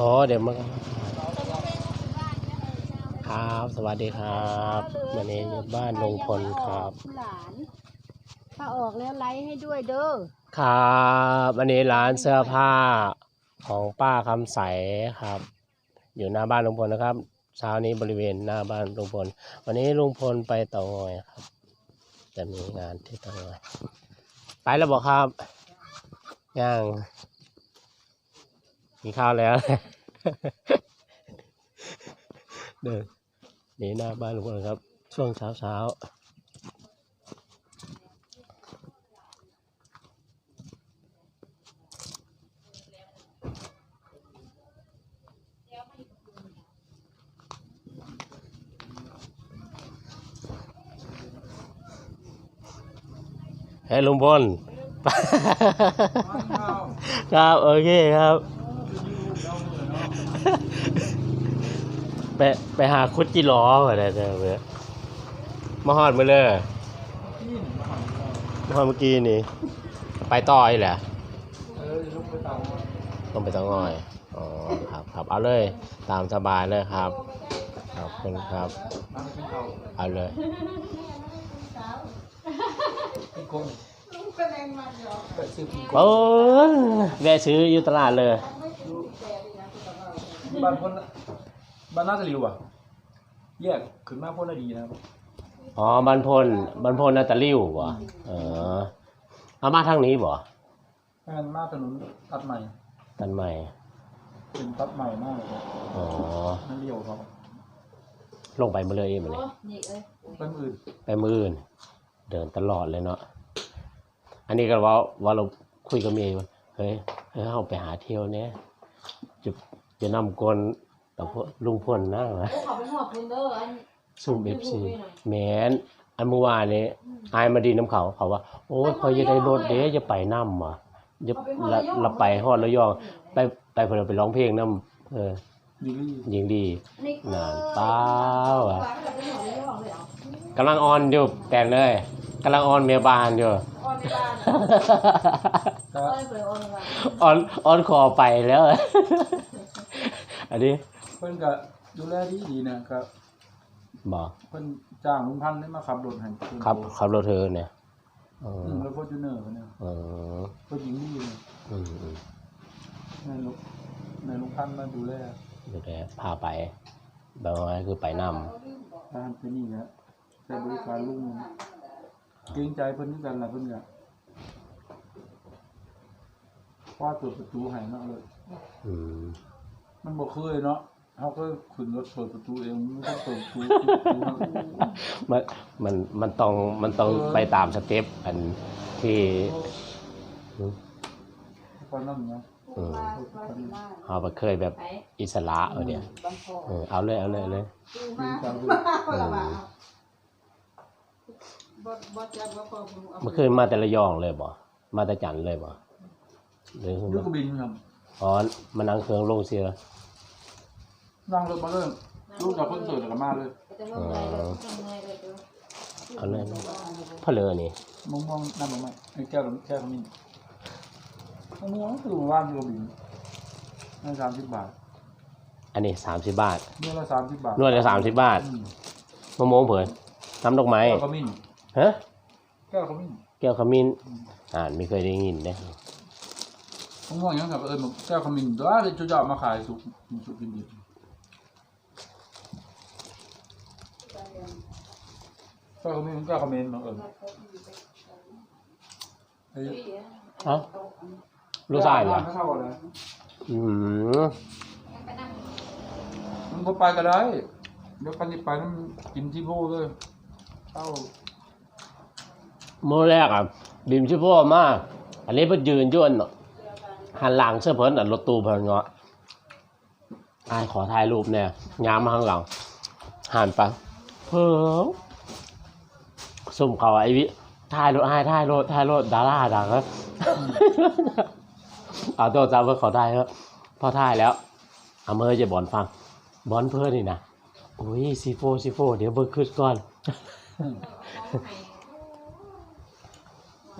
อ๋อเดี๋ยวมาครับ สวัสดีครับวันนี้อยู่บ้านลุงพลครับ หลานถ้าออกแล้วไลฟ์ให้ด้วยเด้อครับวันนี้ร้านเสื้อผ้าของป้าคำใสครับ อยู่หน้าบ้านลุงพลนะครับเช้านี้บริเวณหน้าบ้านลุงพล วันนี้ลุงพลไปเตางอยครับ จะมีงานที่เตางอย ไปแล้วบอกครับย่าง กินข้าวแล้ว เดินหนีหน้าบ้านลุงพลครับ ช่วงเช้าเช้าเฮ้ลุงพลครับ โอเคครับ ไปไปหาคุดจีล้อมาได้เจอเพื่อมาหอดมาเลยมาหอดเมื่อกี้นี่ ไปต่ออีกแหละต้องไปต้องงอย อ๋อ ครับครับเอาเลย ตามสบายเลยครับ ขอบคุณครับ เอาเลยโอ้ยแวะซื้ออยู่ตลาดเลย บ้านพ้นบ้านน่าจะริวอะ แยกขึ้นมาพ้นได้ดีนะครับอ๋อบันพลบันพลนาตะลิ้วบ่เออเอามาทางนี้บ่แม่นมาถนนตัดใหม่ ตันใหม่เป็นตัดใหม่มากเลยครับอ๋อนั่นเดียวครับลงไปมาเลยมาเลย นี่เอ้ยเป็นอื่นไปมืออื่น เดินตลอดเลยเนาะอันนี้ก็ว่าว่าเราคุยกับเมียว่าเฮ้ยเฮ้ยเราไปหาเที่ยวเนี่ยจะ จะนำกลแต่พวกลุงพลนะวะขอไปหัวคุณเด้ออัน ซุ่มเอฟซีแมนอันเมื่อวานนี้อายมาดีน้ำเขาเขาว่า โอ้ยคอยจะได้รถเด้จะไปน้ำว่ะจะละละไปฮอดระยอง ไปไปเพื่อไปร้องเพลงน้ำเออดีลี่ยิงดีนี่นานเปล่าอะไปหัวเลยหัวเลยเหรอกำลังออนอยู่แต่งเลยกำลังออนเมียบานอยู่ออนในบ้านก็เอ้ยเปิดออนในบ้านออนออนคอไปแล้ว อันนี้เพิ่นก็ดูแลดีดีนะก็บอกเพิ่นจ้างลุงพันธุ์ได้มาขับรถให้เพิ่นครับขับรถเธอเนี่ยเอออืมแล้วฟอร์จูเนอร์เนี่ยเออเพิ่นยิงดีเลยอืมอืมในลุงในลุงพันธุ์มาดูแลเดี๋ยวแกพาไปแบบว่าคือไปนทหารเป็นนี่นะแต่บริการลุงเกรงใจเพิ่นนี่กันล่ะเพิ่นก็คว้าเปิดประตูให้เนาะเลยำอืม มันบอกเคยเนาะเขาก็ขึ้นรถเปิดประตูเองมันก็เปิดประตูปิดประตูครับมันมันมันต้องมันต้องไปตามสเต็ปอันที่ตอนนั้นนะเออมาที่บ้านเราไปเคยแบบไปอิสระเออเนี่ยบังคอเออเอาเลยเอาเลยเอาเลยดูมีมาการดูเออบดบดจับว่าพอผมเอาเมื่อคืนมาแต่ละยองเลยบ่มาแต่จันทร์เลยบ่หรือยุกบินครับ อ๋อมันนั่งเครื่องลงเสียนั่งรถมาเลยลูกจากคนเสิร์ตกับมาเลยจะเมื่อไงเลยจะเมื่อไงเลยเด้อเอาเลยเพอเลอนี่มองมองนั่นมองไม่ไอ้แก้วแก้วขมิ้นมองมองคือว่านยุกบินนั่นสามสิบบาท อันนี้สามสิบบาทเมื่อละสามสิบบาทนวดละสามสิบบาทอืมมะม่วงเผยน้ำดอกไม้แก้วขมิ้นฮะแก้วขมิ้นแก้วขมิ้นอ่านไม่เคยได้ยินนะ มองมองอย่างกับเออแก้วขมิ้นต่ว่าเดี๋ยวจะเอามาขายสุกสุกกินดิบแก้วขมิ้นแก้วขมิ้นมาเออเฮ้ยฮะรู้สายเหรอไม่เข้าเลยอืมมันก็ไปก็ได้เดี๋ยวกันจะไปน้ำกินที่โพเลยเข้าโมอแรกอะบิมชิพ่อมาก อันนี้เพิ่นยืนยวน หันหลังเสื้อเพิ่นอะรถตู้เพิ่นเงาะอายขอถ่ายรูปเนี่ยยามมาข้างหลังหันไปเพิ่งซุ่มเขาไอ้วิถ่ายรถถ่ายถ่ายรถถ่ายรถดาราดังครับเอาตัวจำเพื่อเขาได้ครับพอถ่ายแล้วเอาเมอจะบอลฟัง บอลเพื่อนนี่นะโอ้ยซีโฟซีโฟเดี๋ยวเบิร์ขึ้นก่อน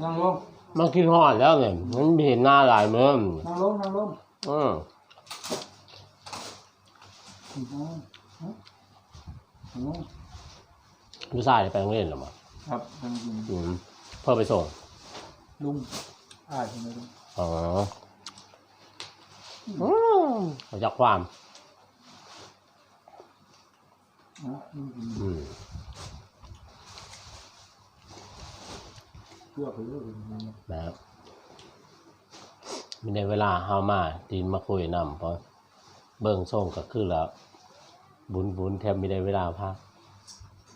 นั่งลง มันคิดฮอดแล้วเนี่ยมันเห็นหน้าหลายเมืองนั่งลงนั่งลงอืมอืมอ๋ออ๋ออ๋อลูกชายไปโรงเรียนหรอมั้งครับจริงอืมเพื่อไปส่งๆลุงอ้ายใช่ไหมลุงอ๋ออืมเขาจากความอ๋อลุงกินอืม เพื่อไปเรื่อยๆนะนะครับมีในเวลาเฮามาดินมาคุยนำเพราะเบิ่งส่งก็คือแล้ว บุญบุญแทบไม่ได้เวลาพัก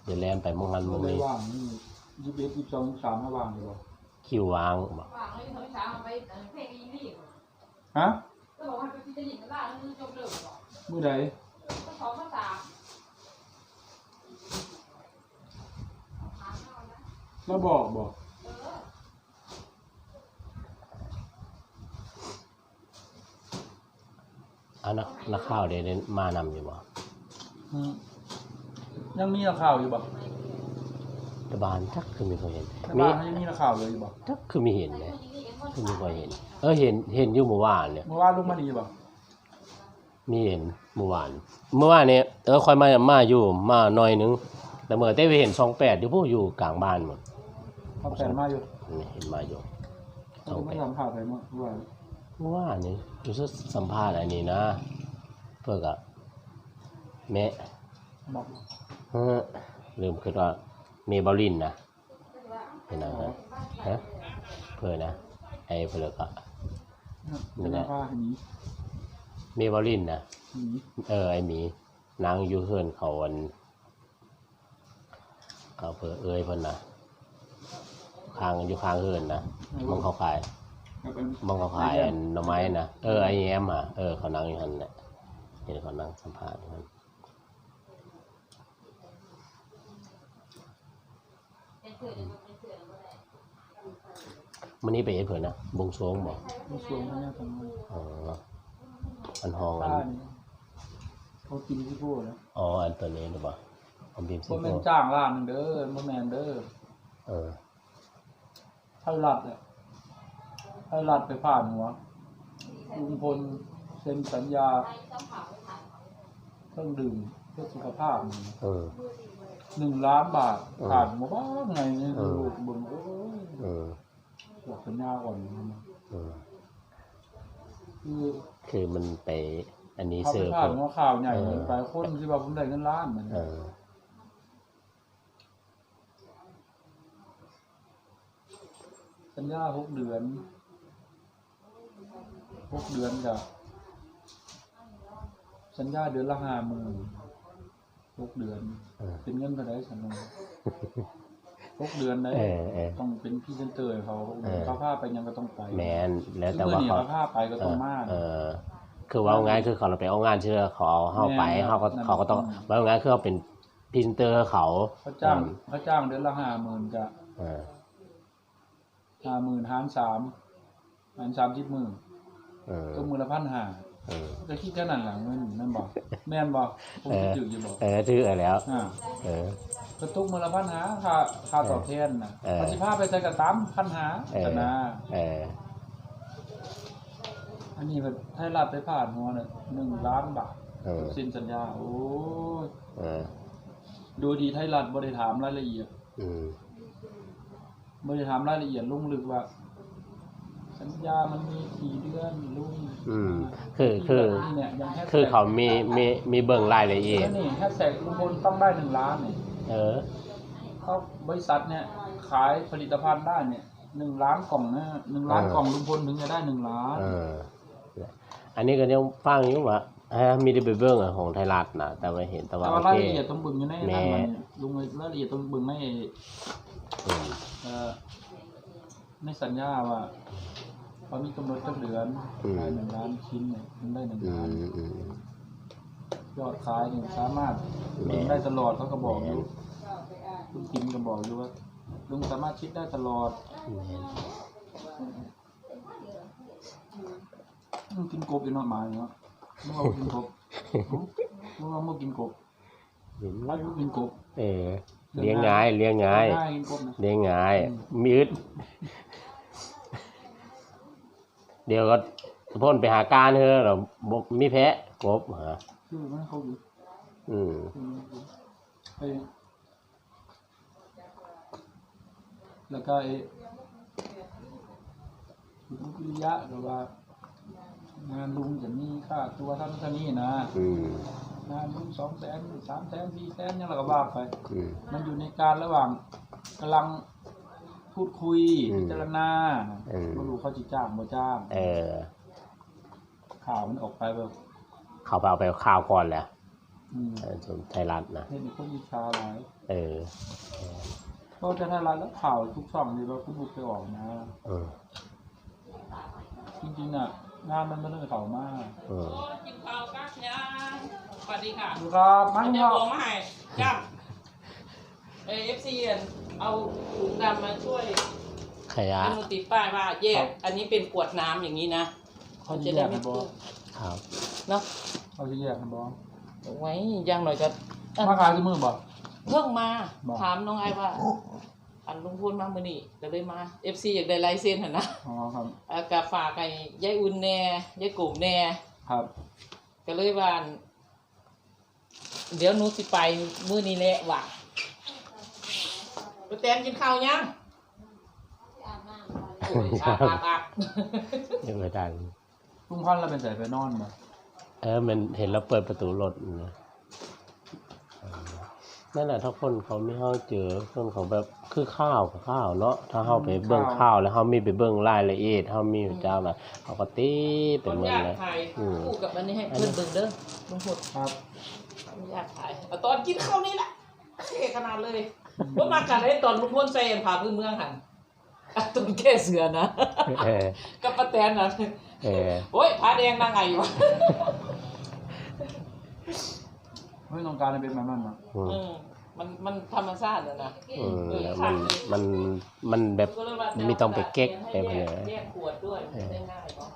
เดี๋ยวแลนไปมองกันมมัอนงได้นี้ว่างนี่ยี่สิบเอ็ดยี่สิบสองยี่สิบสามมาว่างดีกว่าคิววางบอกว่างเลยเขาช้าไปเพลงอีนี่ฮะก็บอกว่าไปพิจารณาล่าแล้วจบเรื่องบอกเมื่อใดก็สองภาษาแล้วบอกบอก เอานักนักข่าวเดี๋ยวนี้มานำอยู่บ่อืมยังมีข่าวอยู่บ่ตะบานทักคือมีคนเห็นแต่มีบ้านเขายังมีข่าวเลยอยู่บ่ทักคือมีเห็นเลยคือมีคนเห็น เออเห็นเห็นอยู่เมื่อวานเนี่ย เมื่อวานลุงมาดีบ่มีเห็นเมื่อวาน เมื่อวานเนี่ยเออคอยมามาอยู่มาหน่อยนึงแต่เมื่อได้ไปเห็นสองแปดอยู่พวกอยู่กลางบ้านหมดเขาแฟนมาอยู่นี่เห็นมาอยู่ เขาจะไม่ยอมข่าวไปเมื่อวาน เมื่อวานนี่รู้สึกสัมภาษณ์อันนี้นะ เพื่อกับแม่บอกเฮ้อลืมคือว่าเมเบลลินนะเป็นอะไรนะฮะเพื่อนะไอ้เพื่อก็เป็นหน้าผ้าหนีเมเบลลินนะหนีเออไอหมีนางอยู่เฮือนเขาอันเขาเพื่อเอ้ยเพิ่นนะข้างอยู่ข้างเฮือนนะมองเขาขาย แล้วเป็นมองเขาขายอันหน่อไม้นะเออไอแอมอะเออเขานั่งอยู่หันแหละเห็นเขานั่งสัมภาษณ์อยู่หันเป็นเถื่อนเป็นเถื่อนก็ได้มันนี้ไปเอ็ดเพื่อนนะบวงสรวงบอกมีช่วงนี้ทำไมอ๋ออันห้องอันผ้านี่เขากินที่พูดแล้วอ๋ออันตัวนี้หรือเปล่าผมพิมพ์โมสิเมโก้นจ้างล้านหนึ่งเด้อโมเมนเด้อเออไทยรัฐเนี่ย ไทยรัฐไปผ่านหัวลุงพลเซ็นสัญญาต้องเผาไม่ทันเครื่องดื่มเพื่อสุขภาพนี่เออหนึ่งล้านบาทเออผ่านหมาบ้านไงเนี่ยเออลูกเบึงโอ้ยเออบอกสัญญาก่อนนะเออคือคือมันไป อันนี้เขาเสิไปร์ฟผ่านหัวข่าวใหญ่เออไปคนที่ว่าผมได้เงินล้านเหมือนเออสัญญาหกเดือน หกเดือนกับสัญญาเดือนละห้าหมื่นหกเดือน เออ เป็นเงินเท่าไหร่ฉันลงหกเดือนได้เออเออ ต้องเป็นพรี่เซนเตอร์ให้เขาเออ เขาพาไปยังก็ต้องไปแมนแล้วแต่แต่ว่าว่าเขา เขาพาไปก็ต้องมา เออคือว่าไงคือเขาเราไปเอางานเชื่อเขาเอาเข้าไปแม่นเขาก็นั่นเขาก็ต้องว่าไงคือเขาเป็นพรีเซนเตอร์เขาเขาจ้างเขาจ้างเดือนละห้าหมื่นจะเออห้าหมื่นหารสามหารสามสิบหมื่น เออ ก็มือละพันห้าเออก็คิดแค่นั้นหลังเงินนั่นบอกแม่นบอกผมคิดถึงอยู่บอกเออถือเอาแล้ว อ่าเออ กระตุกมือละพันหาค่าค่าตอบแทนนะเออ ปฏิภาพไปใส่กระตั้มพันหาเออชนะเอออันนี้มันให้รัฐไปผ่านหัวเนี่ยหนึ่งล้านบาทเออสิ้นสัญญาโอ้ยเออดูดีไทยรัฐบริถามรายละเอียดอืมบริถามรายละเอียดลงลึกว่าสั ญญามันมีกี่เดือนลุงอืมคือคือเนี่ยอย่างแฮชแท็กคือเขามีมีมีเบิ่งรายละเอียด นี่แฮชแท็กลุงพลต้องได้หนึ่งล้านเนี่ยเออ เขาบริษัทเนี่ยขายผลิตภัณฑ์ได้เนี่ยหนึ่งล้านกล่องนะหนึ่งล้านเออ กล่องลุงพลถึงจะได้หนึ่งล้าน เออ อันนี้ก็ยังฟังอยู่ว่าฮะมีได้ไปเบิ่งอะของไทยรัฐนะแต่ว่าเห็นแต่ว่าแต่โอว่ารายเค ละเอียดต้องเบึงอยู่ในแม่ นั้นมันเนี่ยลุงรายละเอียดต้องเบึงในอืมเอ่อในสัญญาว่า เขามีกำหนดสักเดือนได้หนึ่งล้านชิ้นเนี่ยมันได้หนึ่งอืล้านมอืมยอดขายเนี่ยสามารถแม่ลุงได้ตลอดเขาก็บอกอยู่แม่ลุงกินก็บอกอยู่ว่าลุงสามารถคิดได้ตลอดลุงกินกบอยู่เนอกหมายเนาะมึงเอากินกบมึงเอามากินกบเห็นอายุกินกบ เออเลี้ยงง่าย เลี้ยงง่ายง่ายกินกบนะเลี้ยงง่ายมีอึด เดี๋ยวก็สมพลไปหาการเธอเราบมีแพะกบฮะชื่อมันเขาอยู่อืมไอ้แล้วก็ไอ้ลุงพิริยะหรือว่า งานลุงจะมีค่าตัวเท่านั้นเท่านี้นะ อืมงานลุงสองแสนสามแสนสี่แสนยังเราก็ว่าไป อืม มันอยู่ในการระหว่างกำลัง พูดคุยอืมพิจารณาอืม ไม่รู้เขาจะจ้างบ่จ้าง เออ ข่าวมันออกไปแบบเขาไปเอาไปข่าวก่อนแหละอืมเออส่วนไทยรัฐนะเห็นคนอิจฉาหลายเออเพราะจะไทยรัฐแล้วข่าวทุกช่องนี่ว่าคุณบุกไปออกนะเออจริงๆน่ะ งานมันไม่ได้เขามากเออโอ้กินข้าวกักยาสวัสดีค่ะดูครับมัมันนจะก็ลงมาให้จับเอฟซีเอาถุงดำมาช่วยขยะ ให้มันติดป้ายว่าแยก อันนี้เป็นขวดน้ำอย่างนี้นะเขามันจะจะแยได้กไม่กันบอเปื้อนครับ เนาะเขาจะแยกกันบอเอาไว้ย่างหน่อยก็อันมาขายที่มือบ่ เพิ่งมา บอก ถามน้องไอ้ว่า อันลุงพูนมามื่อนี้ก็เลยมาเอฟซีอยากได้ลายเซ็นเห็นนะอ๋อครับอากาฝากไอ้ยายอุ่นแน่ยายกลุ่มแน่ ครับ ก็เลยว่าอั่นเดี๋ยวหนูสิไปมื้อนี้แหละว่ะ ไปแตนกินข้าวยังอาบน้ำก่อนโอ้ยอาบอาบอาบยังไม่ได้ลุงพันธุ์เราเป็นสายไฟนอนบ่เออมันเห็นแล้วเปิดประตูรถนะเออนั่นแหละถ้าคนเขาไม่เข้าเจอคนเขาแบบคือข้าวกับข้าวเนาะถ้าเข้าไปเบิ่งข้าวแล้วเขามีไปเบิ่งรายละเอียดเขามีเจ้าละเขาก็ตีไปคนหมดอยากเลยถ่ายอืมคู่กับอันนี้ให้เพื่อนเบิ่งเด้อลุงพดครับคนอยากถ่ายเอาตอนกินข้าวนี่แหละเท่ขนาดเลย ว่ามากันได้ตอนลุงพลใส่อันผ่าพื้นเมืองหันอะตอนแก้เสือนะเออกับป้าแตนนะเออโอ้ยผ้าแดงนางไงวะไม่ต้องการให้เป็นแบบนั้นนะอืมอืมมันมันธรรมชาติเลยนะอืมแล้วมันมันมันแบบ ไม่ต้องไปเก๊กไปแยเลยแยกขวดด้วยได้ง่ายกว่า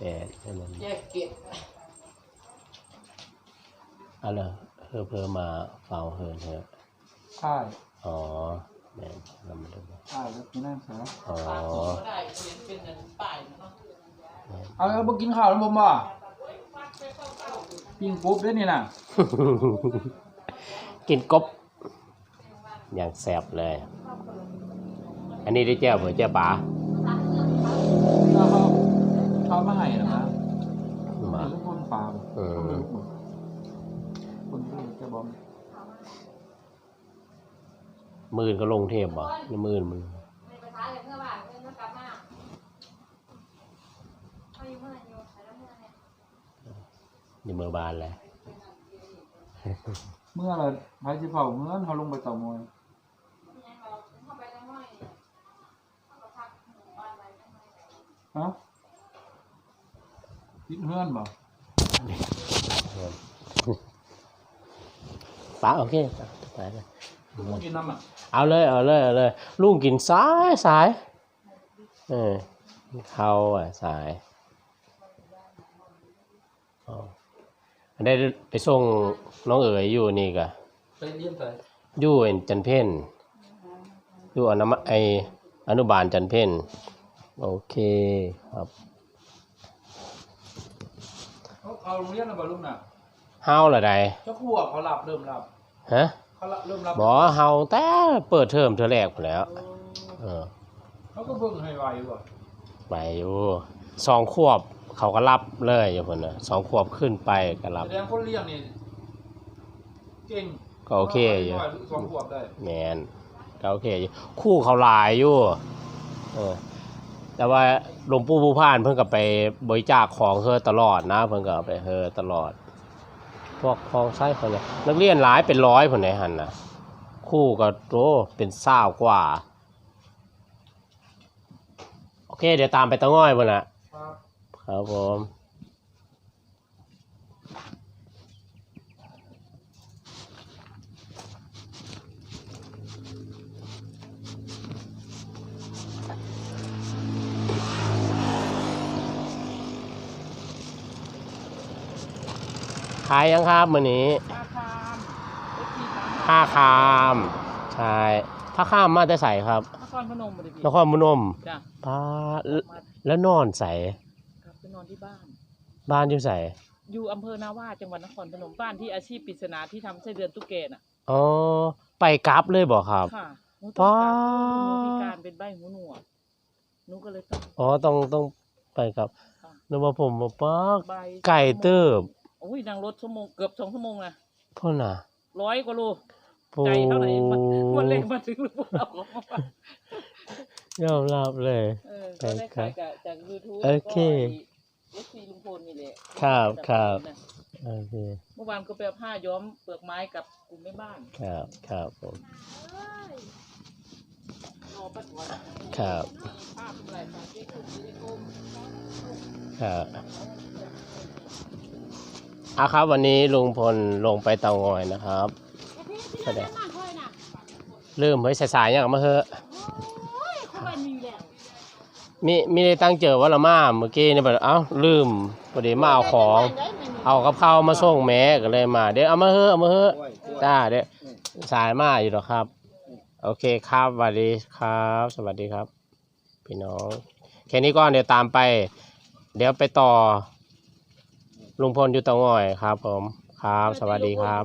เออให้มันแยกเก็บ เอะไรเพื่ อเพื่อมาเฝ้าเฮินเถอะใช่อ๋อแม่นเรามาดูใช่แล้วกินนั่นเสียอ๋อปลาโขก็ได้เปลี่ยนเป็นเงินป้ายเนาะเอาแล้วบ่กินข้าวแล้วผมบ่ปิ้งปุ๊บได้นี่น่ะ กินกบ อย่างแซ่บเลย อันนี้ได้แจ้วเผื่อแจ้วป๋าแล้วเขาเขามาให้นะนะมาเป็นคนฟาร์มเออ คนที่จะบอกมื่นก็ลงเทพบ่นี่มื่นมึงในประธานเลยเมื่อวานเมื่อกลับมาเขาอยู่เมื่อไหร่อยู่แต่ละเมื่อเนี่ยนี่มือบานแหละเมื่อไรพายสิเผาเมื่อเขาลงไปเต่ามอยยังเราเข้าไปแล้วห้อยเขาก็พักหมู่บ้านไว้ไม่ไม่ฮะติดเฮือนบ่ ป๋าโอเคไปเลยลุงกินน้ำอะเอาเลยเอาเลยเอาเลยลุงกินสายสายเออเขาอะสายอ๋อได้ไปส่งน้องเอ๋ยอยู่นี่กะไปเลี้ยงไปอยู่ไอ้จันเพ่นอยู่อนามัยไออนุบาลจันเพ่นโอเคครับเขาเอาโรงเรียนแล้วบ่ลุงน่ะ เฮาละใดเจ้าขวบเขาหลับเริ่มหลับฮะเขาหลับเริ่มหลับบ่เฮาแต่เปิดเทอมเทอแรกพู้นแหล้ว เออ เขาก็เบิ่งให้ไวบ่ไปอยู่สองขวบเขาก็รับเลยอยู่คนน่ะสองขวบขึ้นไปก็รับ แสดงคนเลี้ยงนี่เก่งก็โอเคอยู่สองขวบได้แมนก็โอเคอยู่คู่เขาหลายอยู่เออแต่ว่าหลวงปู่ผู้พานเพิ่นก็ไปบริจาคของเฮอตลอดนะ เพิ่นก็เอาไปเฮอตลอด พวกของใช้คนเนี่ยนักเรียนหลายเป็นร้อยผนไหนหันนะคู่ก็โตเป็นเศร้ากว่า โอเค เดี๋ยวตามไปตะง่อยพุ่นน่ะครับครับผม ขายยังครับมื้อนี้ปลาคามเอฟซีสามผ้าคามใช่ผ้าคามมาแต่ใส่ครับปลาครพนมบ่ได้พี่นครพนมจ้ะป้าแล้วมาแล้วนอนใสกลับไปนอนที่บ้าน บ้านอยู่ใสอยู่อำเภอนาว่าจังหวัดนครพนมบ้านที่อาชีพปริศนาที่ทำไส้เดือนตุ๊กแกน่ะอ๋อไปกลับเลยบ่ครับ ค่ะหนูป๊าต้องการหนูพิการเป็นใบหูหนวกหนูก็เลยต้องอ๋อต้องต้องไปกับค่ะนึกว่าผมบ่ป้าใบไก่เติบ โอ้ยนั่งรถชั่วโมงเกือบสองชั่วโมงนะพ่นน่ะร้อยกว่าโลโอ้ใจเท่าไหร่มันวันเล่มาถึงหรือเปล่ายอมรับเลยเออก็ได้ขายจากจากยูทูบโอเคเอฟซีลุงพลนี่แหละครับครับนะโอเคเมื่อวานก็ไปเอาผ้าย้อมเปลือกไม้กับกลุ่มแม่บ้าน ครับครับผมรอปัดวันครับมีภาพอะไรภาพที่คุณอยู่ในกรมครับ อาครับวันนี้ลุงพลลงไปเตางอยนะครับไอ้พี่ที่เราจะมาค่อยน่ะลืมเฮ้ยสายๆอย่างมาเถอะโอ้ยเขาไมีมีได้ตั้งเจอว่าละมาเมื่อกี้เนี่ยแบบเอ้าลืมพอดีมาเอาของ เอากับข้าวมาส่งแม่ก็เลยมา เดี๋ยวเอามาเถอะเอามาเถอะจ้าเดี๋ยวสายมาอยู่หรอครับ โอเคครับสวัสดีครับ สวัสดีครับ พี่น้องแค่นี้ก่อนเดี๋ยวตามไป เดี๋ยวไปต่อ ลุงพลอยู่เตางอยครับผม ครับ สวัสดีครับ